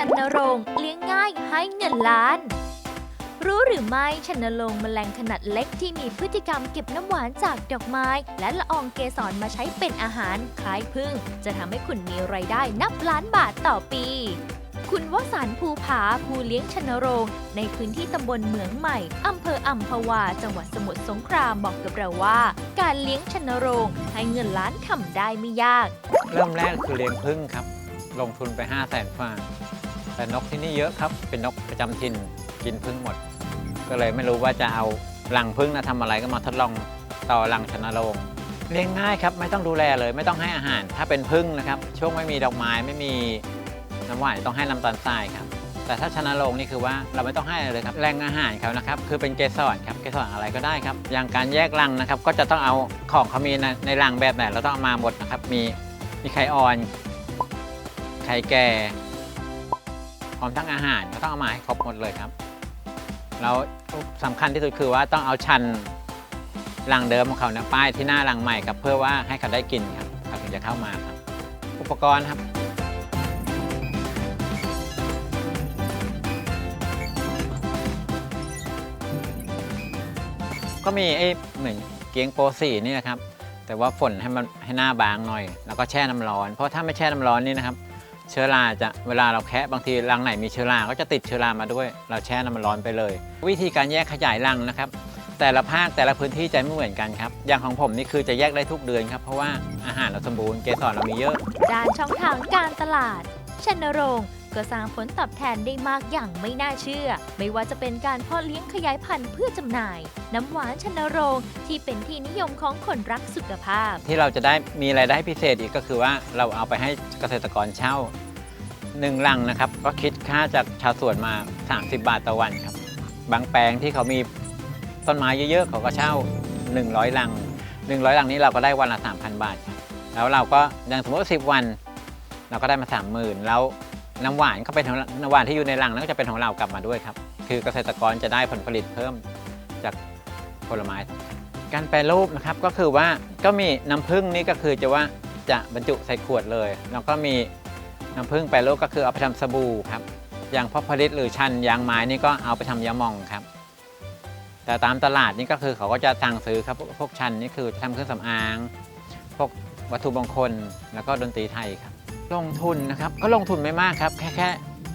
ชันนรงค์เลี้ยงง่ายให้เงินล้าน รู้หรือไม่ชันนรงค์แมลงขนาดเล็กที่มีพฤติกรรมเก็บน้ำหวานจากดอกไม้ และละอองเกสรมาใช้เป็นอาหารคล้ายพึ่ง จะทำให้คุณมีไรายได้นับล้านบาทต่อปีคุณวสันภูผาผู้เลี้ยงชนโรง ในพื้นที่ตำบลเหมืองใหม่ อำเภออัมพวา จังหวัดสมุทรสงครามบอกกับเราว่า การเลี้ยงชนโรง ให้เงินล้านทำได้ไม่ยาก เริ่มแรกคือเลี้ยงพึ่งครับ ลงทุนไป 5 0 0แสนฟา แต่นกที่นี่เยอะครับ เป็นนกประจำถิ่นกินพึ่งหมด ก็เลยไม่รู้ว่าจะเอารังพึ่งนะทำอะไรก็มาทดลองต่อรังชนโรงเลี้ยงง่ายครับ ไม่ต้องดูแลเลย ไม่ต้องให้อาหาร ถ้าเป็นพึ่งนะครับ ช่วงไม่มีดอกไม้ไม่มีน้ำหวานต้องให้น้ำตาลทรายครับ แต่ถ้าชนโรงนี่คือว่าเราไม่ต้องให้อะไรเลยครับแรงอาหารเขานะครับคือเป็นเกสรครับเกสรอะไรก็ได้ครับ อย่างการแยกรังนะครับ ก็จะต้องเอาของเขามีในในรังแบบไหนเราต้องเอามาหมดนะครับ มีมีไข่อ่อน ไข่แก่ พร้อมทั้งอาหารก็ต้องเอามาให้ครบหมดเลยครับแล้วสำคัญที่สุดคือว่าต้องเอาชันรังเดิมของเขาเนี่ยป้ายที่หน้ารังใหม่ครับเพื่อว่าให้เขาได้กินครับเขาถึงจะเข้ามาครับ อุปกรณ์ครับก็มีไอ้เหมือนเกียงโปรสีนี่นะครับ แต่ว่าฝนให้มันให้หน้าบางหน่อย แล้วก็แช่น้ำร้อน เพราะถ้าไม่แช่น้ำร้อนนี่นะครับ เชื้อราจะเวลาเราแคะบางทีรังไหนมีเชื้อราก็จะติดเชื้อรามาด้วย เราแช่น้ำมันร้อนไปเลย วิธีการแยกขยายรังนะครับ แต่ละภาคแต่ละพื้นที่จะไม่เหมือนกันครับอย่างของผมนี่คือจะแยกได้ทุกเดือนครับเพราะว่าอาหารเราสมบูรณ์เกสรเรามีเยอะ ด้านช่องทางการตลาดชนโรง ก็สร้างผลตอบแทนได้มากอย่างไม่น่าเชื่อ ไม่ว่าจะเป็นการเพาะเลี้ยงขยายพันธุ์เพื่อจำหน่าย น้ำหวานชนโรงที่เป็นที่นิยมของคนรักสุขภาพ ที่เราจะได้มีรายได้พิเศษอีกก็คือว่าเราเอาไปให้เกษตรกรเช่าหนึ่งลังนะครับก็คิดค่าจากชาวสวนมา 30 บาทต่อวันครับ บางแปลงที่เขามีต้นไม้เยอะๆเขาก็เช่า 100ลัง 100ลังนี้เราก็ได้วันละ 3,000 บาท แล้วเราก็อย่างสมมติว่า10 วัน เราก็ได้มา 30,000 แล้ว น้ำหวานก็เป็นของน้ำหวานที่อยู่ในลังนั้นก็จะเป็นของเรากลับมาด้วยครับ คือเกษตรกรจะได้ผลผลิตเพิ่มจากผลไม้ การแปรรูปนะครับก็คือว่าก็มีน้ำผึ้งนี่ก็คือจะว่าจะบรรจุใส่ขวดเลย แล้วก็มีน้ำผึ้งแปรรูปก็คือเอาไปทำสบู่ครับอย่างพอผลิตหรือชันยางไม้นี่ก็เอาไปทำยามองครับ แต่ตามตลาดนี่ก็คือเขาก็จะสั่งซื้อครับพวกพวกชันนี่คือทำเครื่องสำอาง พวกวัตถุมงคลแล้วก็ดนตรีไทยครับ ลงทุนนะครับ ก็ลงทุนไม่มากครับ แค่แค่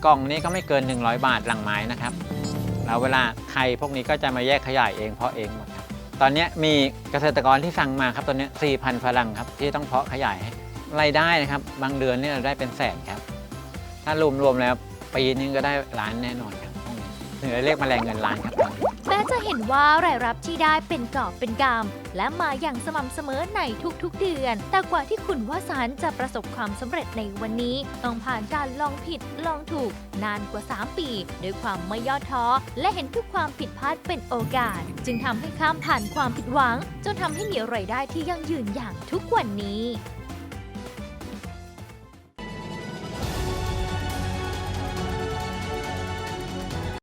กล่องนี้ก็ไม่เกิน 100 บาทหลังไม้นะครับแล้วเวลาไข่พวกนี้ก็จะมาแยกขยายเองเพาะเองหมดครับตอนนี้มีเกษตรกรที่สั่งมาครับตอนนี้4,000ฝรั่งครับที่ต้องเพาะขยายให้รายได้นะครับ บางเดือนเนี่ยเราได้เป็นแสนครับ ถ้ารวมรวมๆแล้วปีนึงก็ได้ล้านแน่นอนครับถึงจะเรียกแมลงเงินล้านครับตอนนี้ จะเห็นว่ารายรับที่ได้เป็นกอบเป็นกำและมาอย่างสม่ำเสมอในทุกๆเดือน แต่กว่าที่คุณวสันจะประสบความสำเร็จในวันนี้ ต้องผ่านการลองผิดลองถูกนานกว่า 3 ปีด้วยความไม่ย่อท้อ และเห็นทุกความผิดพลาดเป็นโอกาส จึงทำให้ข้ามผ่านความผิดหวัง จนทำให้มีรายได้ที่ยั่งยืนอย่างทุกวันนี้